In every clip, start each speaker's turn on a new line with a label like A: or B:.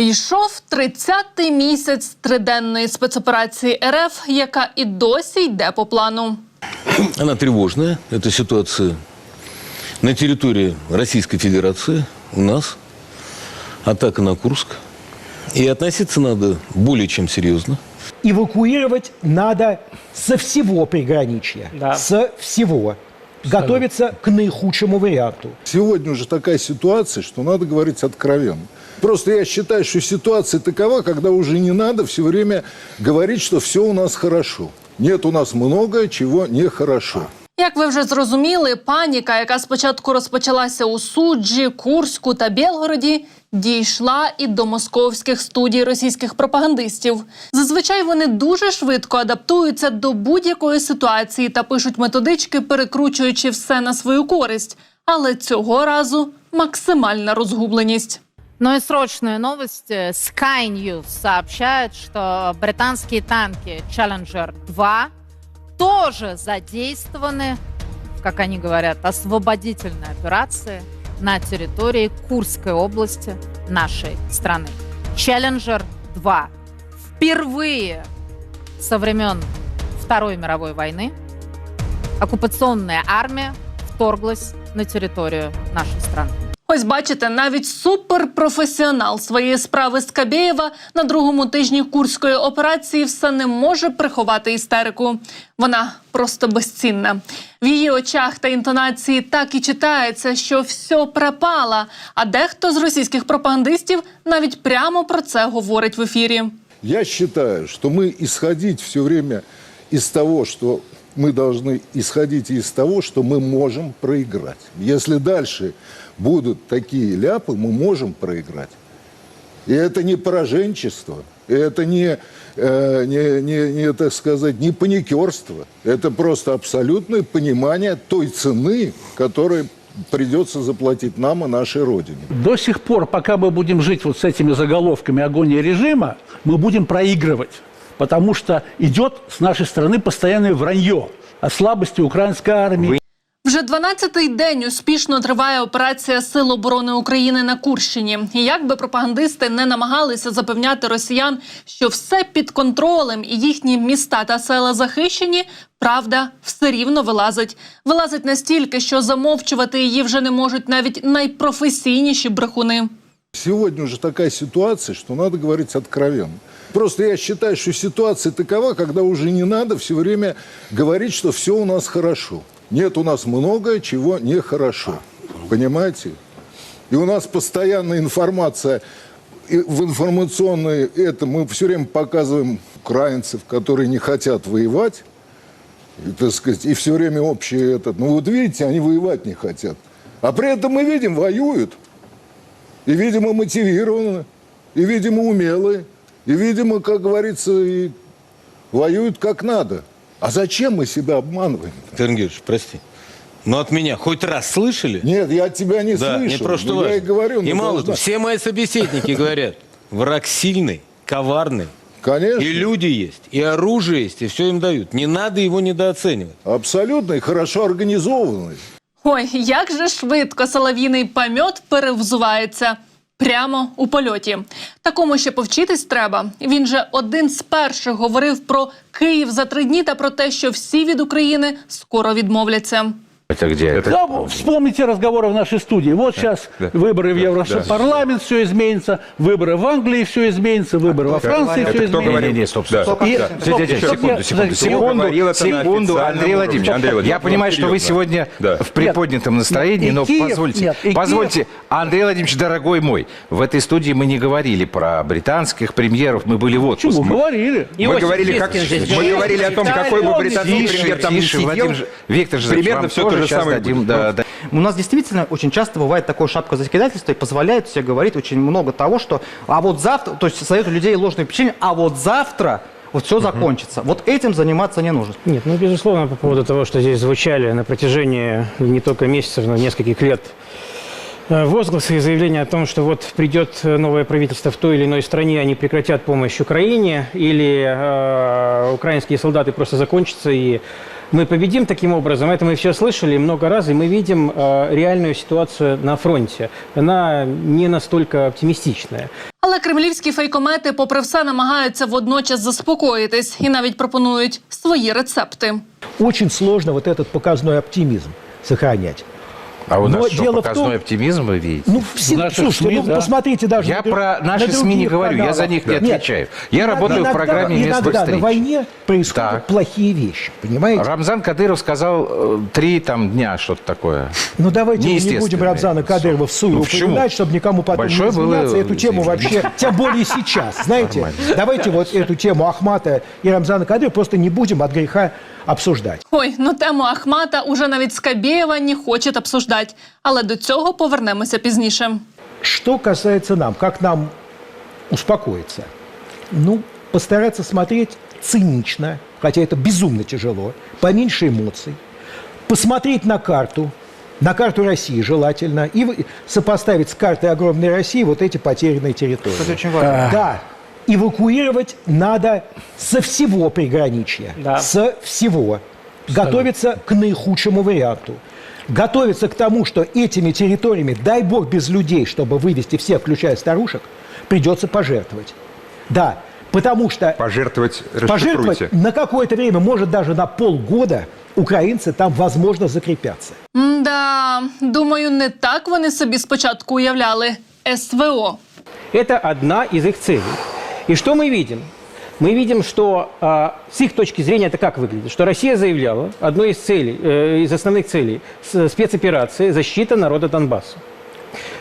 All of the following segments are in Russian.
A: Йшов 30-й місяць триденної спецоперації РФ, яка і досі йде по плану.
B: Она тревожная, эта ситуация на территории Российской Федерации, у нас, атака на Курск. И относиться надо более чем серьезно.
C: Эвакуировать надо со всего приграничья.
D: Да.
C: Со всего. Готовиться к наихудшему варианту.
E: Сегодня уже такая ситуация, что надо говорить откровенно. Просто я считаю, что ситуация такова, когда уже не надо все время говорить, что все у нас хорошо. Нет, у нас много чего нехорошо.
A: Як ви вже зрозуміли, паніка, яка спочатку розпочалася у суджі, Курську та Білгороді, дійшла і до московських студій російських пропагандистів. Зазвичай вони дуже швидко адаптуються до будь-якої ситуації та пишуть методички, перекручуючи все на свою користь. Але цього разу максимальна розгубленість.
F: Ну и срочные новости. Sky News сообщает, что британские танки Challenger 2 тоже задействованы, как они говорят, освободительной операции на территории Курской области нашей страны. Challenger 2 впервые со времен Второй мировой войны оккупационная армия вторглась на территорию нашей страны.
A: Ось бачите, навіть суперпрофесіонал своєї справи Скабєєва на другому тижні курської операції все не може приховати істерику. Вона просто безцінна. В її очах та інтонації так і читається, що все пропало. А дехто з російських пропагандистів навіть прямо про це говорить в ефірі.
E: Я считаю, что мы исходить все время из того, что мы должны исходить из того, что мы можем проиграть. Если дальше Будут такие ляпы, мы можем проиграть. И это не пораженчество, это не, э, не, не, не, так сказать, не паникерство. Это просто абсолютное понимание той цены, которую придется заплатить нам и нашей Родине.
D: До сих пор, пока мы будем жить вот с этими заголовками агония режима, мы будем проигрывать. Потому что идет с нашей стороны постоянное вранье о слабости украинской армии.
A: Вже 12-й день успішно триває операція Сил оборони України на Курщині. І як би пропагандисти не намагалися запевняти росіян, що все під контролем і їхні міста та села захищені, правда все рівно вилазить. Вилазить настільки, що замовчувати її вже не можуть навіть найпрофесійніші брехуни.
E: Сегодня уже такая ситуация, что надо говорить откровенно. Просто я считаю, что ситуация такова, когда уже не надо все время говорить, что все у нас хорошо. Нет, у нас много чего нехорошо. Понимаете? И у нас постоянная информация и в информационной это мы все время показываем украинцев, которые не хотят воевать, и, так сказать, и все время общее этот. Ну вот видите, они воевать не хотят. А при этом мы видим, воюют. И, видимо, мотивированы, и, видимо, умелые, и, видимо, как говорится, и воюют как надо. А зачем мы себя обманываем?
B: Георгиевич, прости. Но от меня хоть раз слышали?
E: Нет, я от тебя не
B: да,
E: слышу.
B: не просто
E: Ну,
B: важно.
E: я и говорю.
B: И
E: ну,
B: мало
E: должна-
B: того, все мои собеседники говорят, враг сильный, коварный.
E: Конечно.
B: И люди есть, и оружие есть, и все им дают. Не надо его недооценивать.
E: Абсолютно и хорошо организованный.
A: Ой, як же швидко солов'їний помьот перевзувається прямо у польоті. Такому ще повчитись треба. Він же один з перших говорив про Київ за три дні та про те, що всі від України скоро відмовляться.
G: Это где? Это...
D: Да, вспомните разговоры в нашей студии. Вот сейчас выборы в Европарламент, все изменится, выборы в Англии, все изменится, выборы во Франции, все
G: кто
D: изменится.
G: говорил? Не, стоп, стоп, стоп.
D: И-
G: Да.
D: стоп,
G: Дядя,
D: стоп,
G: секунду, секунду, секунду,
H: это
G: секунду,
H: официальном
G: Андрей Владимирович.
H: Андрей Владимирович,
G: я понимаю, что вы сегодня
H: Да.
G: в приподнятом настроении,
D: И
G: но
D: Киев-
G: позвольте,
D: нет, и
G: позвольте, Андрей Владимирович, дорогой мой, в этой студии мы не говорили про британских премьеров, мы были в отпуске.
D: Почему? Говорили.
H: Мы говорили, как, мы говорили о том, какой бы британский премьер там не сидел.
G: Виктор
H: Примерно все то
G: тоже
H: же
G: сейчас
H: самое
G: дадим, да, да.
I: У нас действительно очень часто бывает такое шапка закидательства и позволяет себе говорить очень много того, что а вот завтра, то есть создает у людей ложное впечатление, а вот завтра вот все закончится. Вот этим заниматься не нужно.
J: Нет, ну, безусловно, по поводу того, что здесь звучали на протяжении не только месяцев, но нескольких лет э, возгласы и заявления о том, что вот придет новое правительство в той или иной стране, они прекратят помощь Украине, или э, украинские солдаты просто закончатся, и мы победим таким образом. Это мы все слышали много раз, и мы видим э, реальную ситуацию на фронте. Она не настолько оптимистичная.
A: Але Але кремлівські фейкомети, попри все, намагаються водночас заспокоїтись і навіть пропонують свої рецепти.
C: Очень сложно вот этот показной оптимизм сохранять.
G: А у нас
C: Но
G: что,
C: дело в
G: показной
C: том-
G: оптимизм, вы видите?
C: Ну, все,
D: В наших
C: слушайте,
D: СМИ,
C: ну,
D: да.
C: посмотрите даже...
G: Я
C: на
G: про
C: на
G: наши СМИ не говорю, я
C: каналах.
G: за них не
C: Нет,
G: отвечаю. Я
C: иногда-
G: работаю в
C: иногда-
G: программе «Местных
C: Иногда на
G: встреч».
C: войне происходят
G: Так.
C: плохие вещи, понимаете?
G: Рамзан Кадыров сказал э, три там дня что-то такое.
C: Ну давайте мы не будем Рамзана Кадырова в ссылку
G: Ну, почему?
C: упоминать, чтобы никому потом
G: Большое
C: не изменяться.
G: было
C: Эту тему вообще, тем более сейчас, знаете.
G: Нормально.
C: Давайте вот эту тему Ахмата и Рамзана Кадырова просто не будем от греха обсуждать.
A: Ой, ну тему Ахмата уже навіть Скабєєва не хоче обсуждати. Але до цього повернемося пізніше.
C: Что касается нам, как нам успокоиться? Ну, постараться смотреть цинично, хотя это безумно тяжело, поменьше эмоций, посмотреть на карту, на карту России желательно, и вы- сопоставить с картой огромной России вот эти потерянные территории.
I: Это очень важно.
C: Да. Эвакуировать надо со всего приграничья.
J: Да.
C: Со всего. Готовиться к наихудшему варианту. Готовиться к тому, что этими территориями, дай бог без людей, чтобы вывести всех, включая старушек, придется пожертвовать. Да, потому что
H: Пожертвовать,
C: пожертвовать на какое-то время, может даже на полгода, украинцы там, возможно, закрепятся.
A: Да, думаю, не так вони собі спочатку уявляли СВО.
J: Это одна из их целей. И что мы видим? Мы видим, что а, с их точки зрения это как выглядит? Что Россия заявляла, одной из целей, э, из основных целей с- спецоперации – защита народа Донбасса.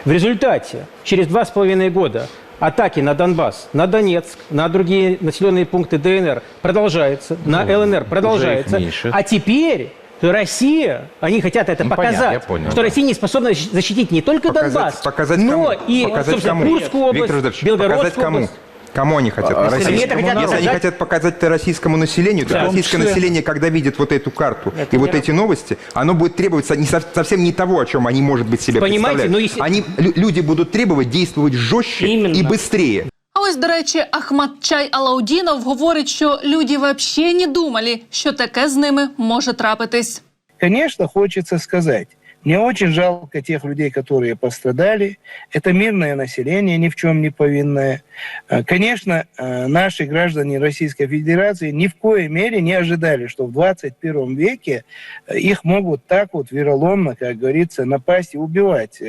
J: В результате через два с половиной года атаки на Донбасс, на Донецк, на другие населенные пункты ДНР продолжаются, на ЛНР продолжается. А теперь Россия, они хотят это
G: Ну, понятно,
J: показать,
G: я понял,
J: что
G: да.
J: Россия не способна защ- защитить не только
H: Показать-
J: Донбасс,
H: показать
J: но
H: кому?
J: и,
H: Показать
J: собственно,
H: кому?
J: Курскую область,
H: Виктор
J: Белгородскую
H: показать кому?
J: область.
H: Кому они хотят?
G: А,
H: Российскому
J: Россия хотят
H: народу? Если они
J: показать-
H: хотят показать это российскому населению, то
J: Да, в том
H: российское
J: числе.
H: население, когда видит вот эту карту
J: Это
H: и вот
J: не
H: эти новости, оно будет требовать со- не со- совсем не того, о чем они, может быть, себе
J: Понимаете,
H: представляют.
J: ну, если-
H: Они, лю- люди будут требовать действовать жестче
J: Именно.
H: и быстрее.
A: А ось, до речі, Ахмадчай Алаудінов говорить, що люди взагалі не думали, що таке з ними може трапитись.
K: Конечно, хочется сказать, мне очень жалко тех людей, которые пострадали. Это мирное население, ни в чем не повинное. Э, Конечно, э, наши граждане Российской Федерации ни в коей мере не ожидали, что в 21 веке э, их могут так вот вероломно, как говорится, напасть и убивать.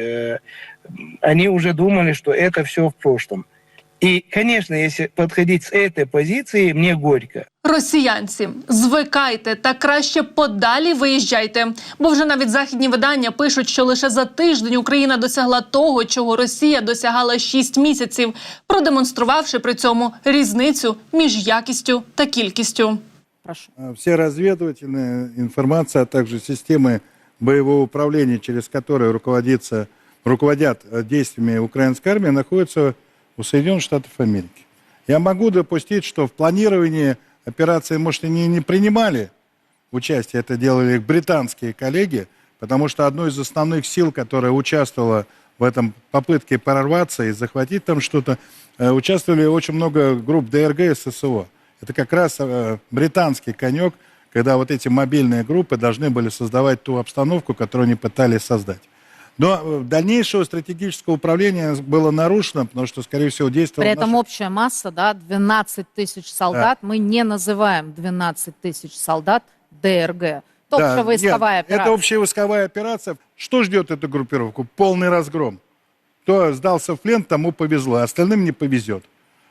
K: Они уже думали, что это все в прошлом. И, конечно, если подходить с этой позиции, мне горько.
A: Росіянці, звикайте та краще подалі виїжджайте. Бо вже навіть західні видання пишуть, що лише за тиждень Україна досягла того, чого Росія досягала 6 місяців, продемонструвавши при цьому різницю між якістю та кількістю.
F: Прошу.
L: А, Вся разведывательная информация, а также системы боевого управления, через которые руководится, руководят э, действиями украинской армии, находятся у Соединенных Штатов Америки. Я могу допустить, что в планировании операции, может, они не принимали участие, это делали их британские коллеги, потому что одной из основных сил, которая участвовала в этом попытке прорваться и захватить там что-то, э, участвовали очень много групп ДРГ и ССО. Это как раз э, британский конек, когда вот эти мобильные группы должны были создавать ту обстановку, которую они пытались создать. Но э, дальнейшего стратегического управления было нарушено, потому что, скорее всего, действовало...
F: При этом
L: наше-
F: общая масса, да, 12 тысяч солдат. Мы не называем 12 тысяч солдат ДРГ.
L: Да,
F: Общевойсковая
L: нет,
F: операция.
L: Это общевойсковая операция. Что ждет эту группировку? Полный разгром. Кто сдался в плен, тому повезло, остальным не повезет.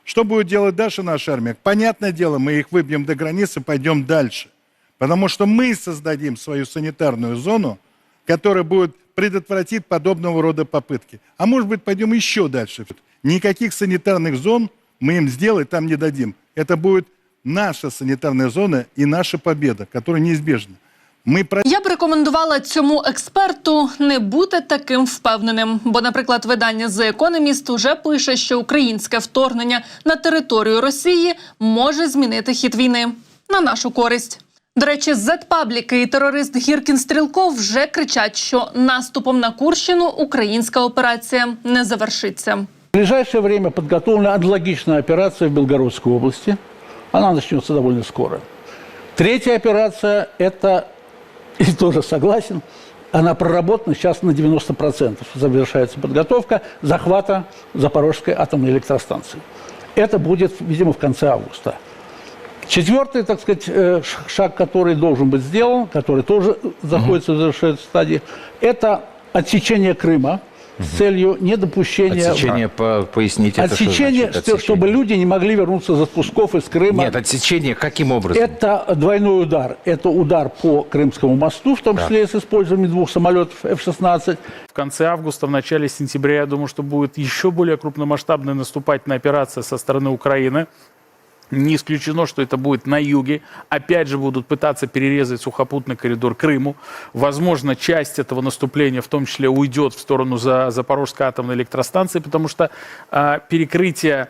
L: Что будет делать дальше наша армия? Понятное дело, мы их выбьем до границы, пойдем дальше. Потому что мы создадим свою санитарную зону, которая будет предотвратить подобного рода попытки. А может быть, пойдем еще дальше. Никаких санитарных зон мы им сделать там не дадим. Это будет наша санитарная зона и наша победа, которая неизбежна. Мы про...
A: Я б рекомендувала цьому експерту не бути таким впевненим. Бо, наприклад, видання The Economist уже пише, що українське вторгнення на територію Росії може змінити хід війни на нашу користь. До речі, зетпабліки і терорист Гіркін Стрілков вже кричать, що наступом на Курщину українська операція не завершиться.
D: В ближайшее время подготовлена аналогичная операция в Белгородской области. Она начнется довольно скоро. Третья операция – это, и тоже согласен, Она проработана сейчас на 90%. Завершается подготовка захвата Запорожской атомной электростанции. Это будет, видимо, в конце августа. Четвертый, так сказать, э, шаг, который должен быть сделан, который тоже находится в завершающей стадии, это отсечение Крыма с целью недопущения...
G: Отсечение, по- поясните, это что
D: Отсечение,
G: значит,
D: чтобы люди не могли вернуться за спусков из Крыма.
G: Нет, отсечение каким образом?
D: Это двойной удар. Это удар по Крымскому мосту, в том
G: Так.
D: числе с использованием двух самолетов F-16.
M: В конце августа, в начале сентября, я думаю, что будет еще более крупномасштабная наступательная операция со стороны Украины. Не исключено, что это будет на юге. Опять же будут пытаться перерезать сухопутный коридор Крыму. Возможно, часть этого наступления в том числе уйдет в сторону за Запорожской атомной электростанции, потому что а, перекрытие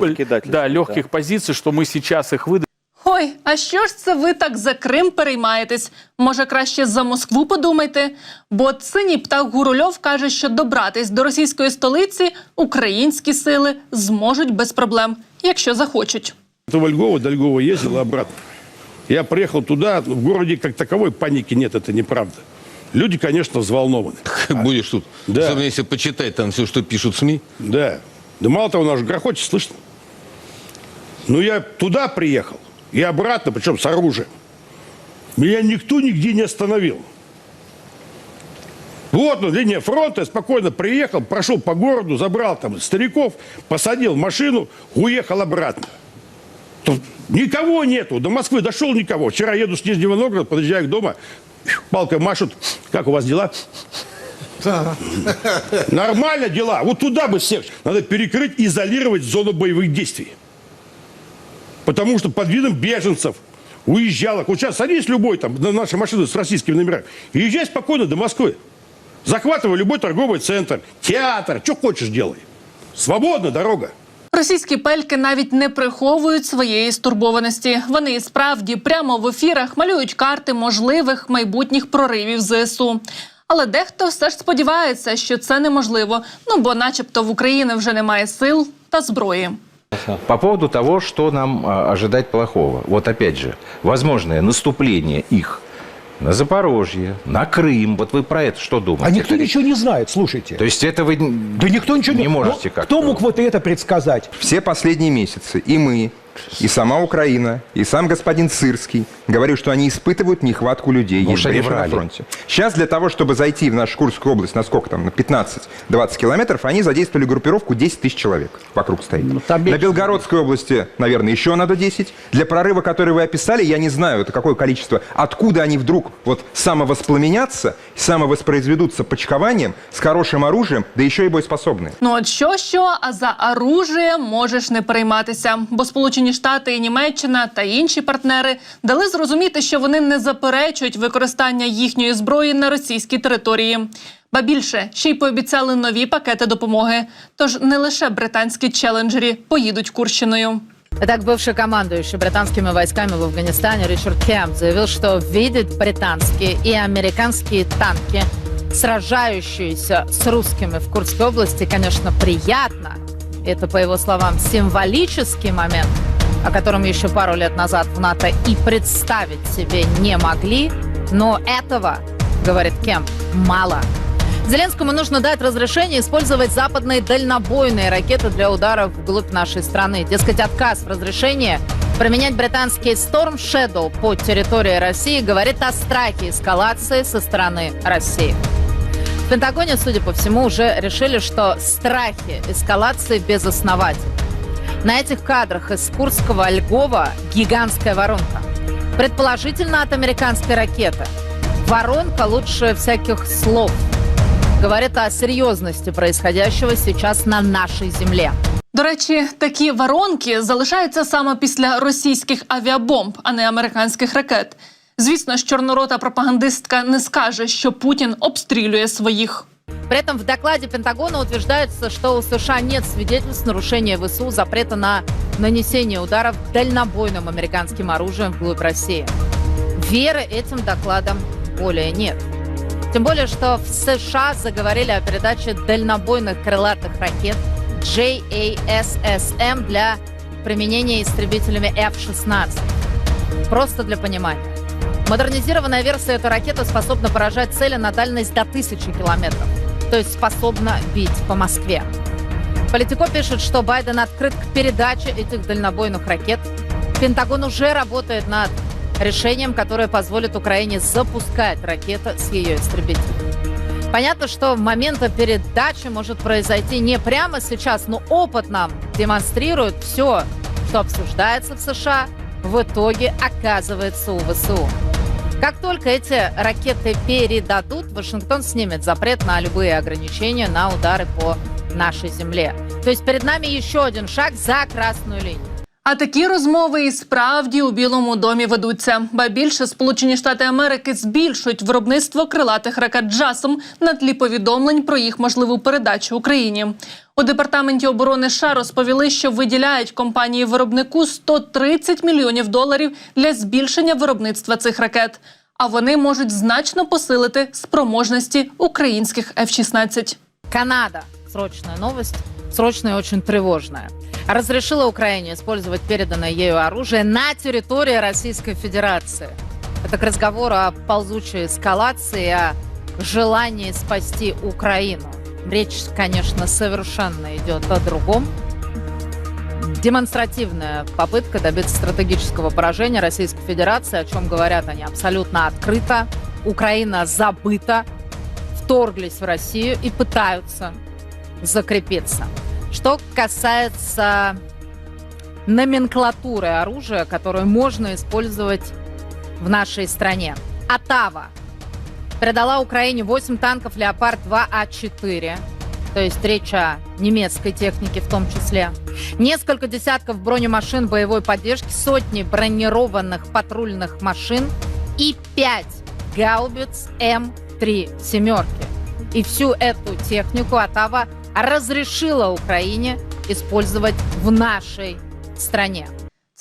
M: да, легких позиций, что мы сейчас их выдадим.
A: Ой, а що ж це ви так за Крим переймаєтесь? Може, краще за Москву подумайте? Бо синій птах Гурульов каже, що добратись до російської столиці українські сили зможуть без проблем, якщо захочуть.
N: Это Львова до Львова ездил и обратно. Я приехал туда, в городе как таковой паники нет, это неправда. Люди, конечно, взволнованы.
B: Будешь тут.
N: Да.
B: Особенно если почитать там все, что пишут СМИ.
N: Да. Да мало того, нас же грохочет, слышно? Ну, я туда приехал и обратно, причем с оружием. Меня никто нигде не остановил. Вот, ну, линия фронта, я спокойно приехал, прошел по городу, забрал там стариков, посадил в машину, уехал обратно. Тут никого нету, до Москвы дошел никого. Вчера еду с Нижнего Новгорода, подъезжаю к дому, палкой машут, как у вас дела? Нормально дела. Вот туда бы всех. Надо перекрыть, изолировать зону боевых действий. Потому что под видом беженцев уезжало. Вот сейчас садись любой там на наши машины с российскими номерами. И езжай спокойно до Москвы. Захватывай любой торговый центр, театр, что хочешь делай. Свободна дорога.
A: Російські пельки навіть не приховують своєї стурбованості. Вони і справді прямо в ефірах малюють карти можливих майбутніх проривів ЗСУ. Але дехто все ж сподівається, що це неможливо. Ну бо, начебто, в Україні вже немає сил та зброї.
G: По поводу того, что нам а, ожидать плохого. Вот опять же, возможное наступление их на Запорожье, на Крым. Вот вы про это что думаете?
C: А никто ничего не знает, слушайте.
G: То есть это вы
C: Да никто ничего
G: не
C: не
G: можете
C: Ну,
G: как-то...
C: Кто мог вот это предсказать?
H: Все последние месяцы и мы, и сама Украина, и сам господин Сырский говорил, что они испытывают нехватку людей,
G: Ну,
H: есть бреши на фронте. Сейчас для того, чтобы зайти в нашу Курскую область, на сколько там, на 15-20 километров, они задействовали группировку 10 тысяч человек вокруг стоит.
D: Ну, там
H: на. Белгородской области, наверное, еще надо 10. Для прорыва, который вы описали, я не знаю, это какое количество, откуда они вдруг вот самовоспламенятся, самовоспроизведутся почкованием, с хорошим оружием, да еще и боеспособные.
A: Ну от що що, а за оружие можеш не перейматися, бо Сполучені Штати і Німеччина та інші партнери дали зрозуміти, що вони не заперечують використання їхньої зброї на російській території. Ба більше ще й пообіцяли нові пакети допомоги. Тож не лише британські челенджері поїдуть Курщиною.
F: Итак, бывший командующий британскими войсками в Афганистане Ричард Кемп заявил, что видит британские и американские танки, сражающиеся с русскими в Курской области, конечно, приятно. Это, по его словам, символический момент, о котором еще пару лет назад в НАТО и представить себе не могли. Но этого, говорит Кемп, мало. Зеленскому нужно дать разрешение использовать западные дальнобойные ракеты для ударов вглубь нашей страны. Дескать, отказ в разрешении применять британский Storm Shadow по территории России говорит о страхе эскалации со стороны России. В Пентагоне, судя по всему, уже решили, что страхи эскалации безосновательны. На этих кадрах из Курского Льгова гигантская воронка. Предположительно от американской ракеты. Воронка лучше всяких слов. Говорит о серьезности происходящего сейчас на нашей земле.
A: До речі, такі воронки залишаються саме після російських авіабомб, а не американських ракет. Звісно ж, чорнорота пропагандистка не скаже, що Путін обстрілює своїх.
F: При этом в докладе Пентагона утверждается, что у США нет свидетельств нарушения ВСУ запрета на нанесение ударов дальнобойным американским оружием вглубь России. Веры этим докладам более нет. Тем более, что в США заговорили о передаче дальнобойных крылатых ракет JASSM для применения истребителями F-16. Просто для понимания. Модернизированная версия этой ракеты способна поражать цели на дальность до 1000 километров, то есть способна бить по Москве. Политико пишет, что Байден открыт к передаче этих дальнобойных ракет. Пентагон уже работает над решением, которое позволит Украине запускать ракеты с ее истребителей. Понятно, что момента передачи может произойти не прямо сейчас, но опыт нам демонстрирует все, что обсуждается в США, в итоге оказывается у ВСУ. Как только эти ракеты передадут, Вашингтон снимет запрет на любые ограничения на удары по нашей земле. То есть перед нами еще один шаг за красную линию.
A: А такі розмови і справді у Білому домі ведуться. Ба більше Сполучені Штати Америки збільшують виробництво крилатих ракет джасом на тлі повідомлень про їх можливу передачу Україні. У департаменті оборони США розповіли, що виділяють компанії виробнику 130 мільйонів доларів для збільшення виробництва цих ракет. А вони можуть значно посилити спроможності українських F-16.
F: Канада. Срочная новость, срочная и очень тревожная. Разрешила Украине использовать переданное ею оружие на территории Российской Федерации. Это к разговору о ползучей эскалации, о желании спасти Украину. Речь, конечно, совершенно идет о другом. Демонстративная попытка добиться стратегического поражения Российской Федерации, о чем говорят они абсолютно открыто. Украина забыта, вторглись в Россию и пытаются закрепиться. Что касается номенклатуры оружия, которую можно использовать в нашей стране. Атава передала Украине 8 танков «Леопард-2А4», то есть речь о немецкой технике в том числе. Несколько десятков бронемашин боевой поддержки, сотни бронированных патрульных машин и 5 гаубиц М3 «семерки». И всю эту технику Атава разрешила Украине использовать в нашей стране.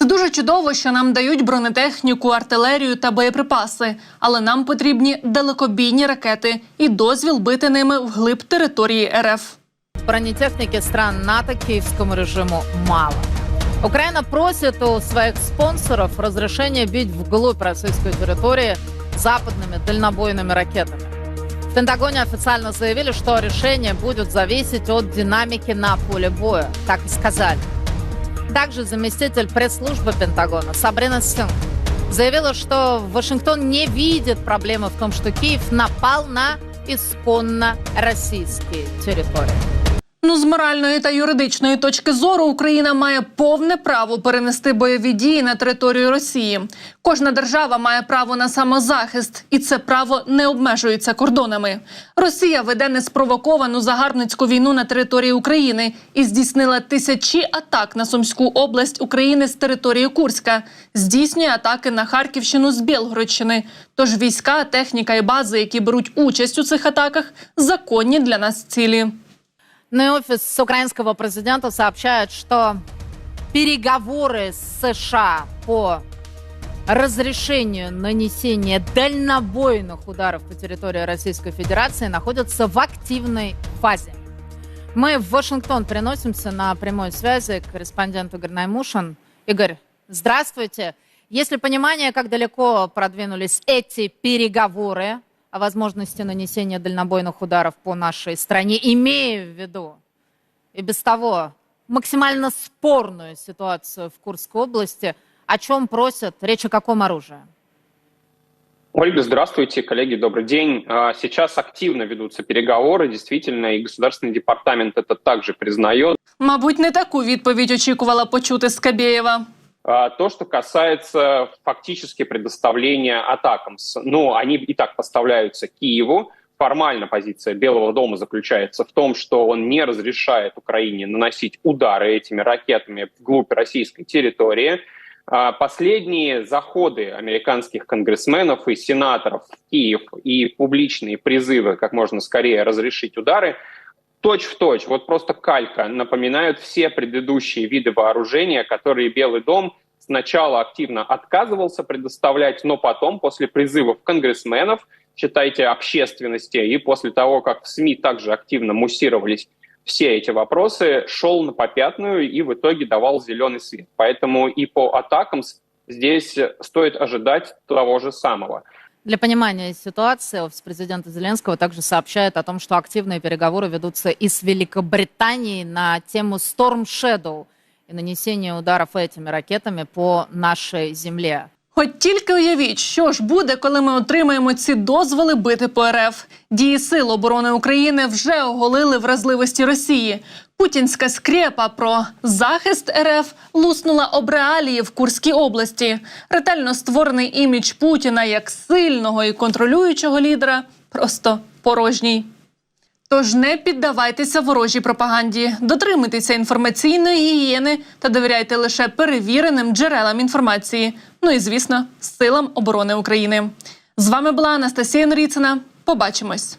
A: Це дуже чудово, що нам дають бронетехніку, артилерію та боєприпаси, але нам потрібні далекобійні ракети і дозвіл бити ними вглиб території РФ.
F: Бронетехники стран НАТО киевскому режиму мало. Украина просит у своих спонсоров разрешения бить вглубь российской территории западными дальнобойными ракетами. В Пентагоне официально заявили, что решение будет зависеть от динамики на поле боя. Так и сказали. Также заместитель пресс-службы Пентагона Сабрина Синг заявила, что Вашингтон не видит проблемы в том, что Киев напал на исконно российские территории.
A: Ну, з моральної та юридичної точки зору Україна має повне право перенести бойові дії на територію Росії. Кожна держава має право на самозахист, і це право не обмежується кордонами. Росія веде неспровоковану загарбницьку війну на території України і здійснила тисячі атак на Сумську область України з території Курська. Здійснює атаки на Харківщину з Білгородщини. Тож війська, техніка і бази, які беруть участь у цих атаках, законні для нас цілі.
F: Ну и офис украинского президента сообщает, что переговоры с США по разрешению нанесения дальнобойных ударов по территории Российской Федерации находятся в активной фазе. Мы в Вашингтон переносимся на прямой связи к корреспонденту Игорь Наймушин. Игорь, здравствуйте. Есть ли понимание, как далеко продвинулись эти переговоры о возможности нанесения дальнобойных ударов по нашей стране, имея в виду и без того максимально спорную ситуацию в Курской области, о чем просят, речь о каком оружии?
O: Ольга, здравствуйте, коллеги, добрый день. А, Сейчас активно ведутся переговоры, действительно, и Государственный департамент это также признает.
A: Мабуть, не таку відповідь очікувала почути Скабєєва.
O: А, То, что касается фактически предоставления атакамс, ну, они и так поставляются Киеву. Формально позиция Белого дома заключается в том, что он не разрешает Украине наносить удары этими ракетами вглубь российской территории. А, Последние заходы американских конгрессменов и сенаторов в Киев и публичные призывы как можно скорее разрешить удары точь в точь, вот просто калька, напоминают все предыдущие виды вооружения, которые Белый дом сначала активно отказывался предоставлять, но потом, после призывов конгрессменов, считайте, общественности, и после того, как в СМИ также активно муссировались все эти вопросы, шел на попятную и в итоге давал зеленый свет. Поэтому и по атакам здесь стоит ожидать того же самого.
F: Для понимания ситуации офис президента Зеленского также сообщает о том, что активные переговоры ведутся и с Великобританией на тему Storm Shadow и нанесения ударов этими ракетами по нашей земле.
A: Хоч тільки уявіть, що ж буде, коли ми отримаємо ці дозволи бити по РФ. Дії Сил оборони України вже оголили вразливості Росії. Путінська скрепа про захист РФ луснула об реалії в Курській області. Ретельно створений імідж Путіна як сильного і контролюючого лідера просто порожній. Тож не піддавайтеся ворожій пропаганді, дотримуйтеся інформаційної гігієни та довіряйте лише перевіреним джерелам інформації. Ну і звісно, силам оборони України. З вами була Анастасія Норіцина. Побачимось.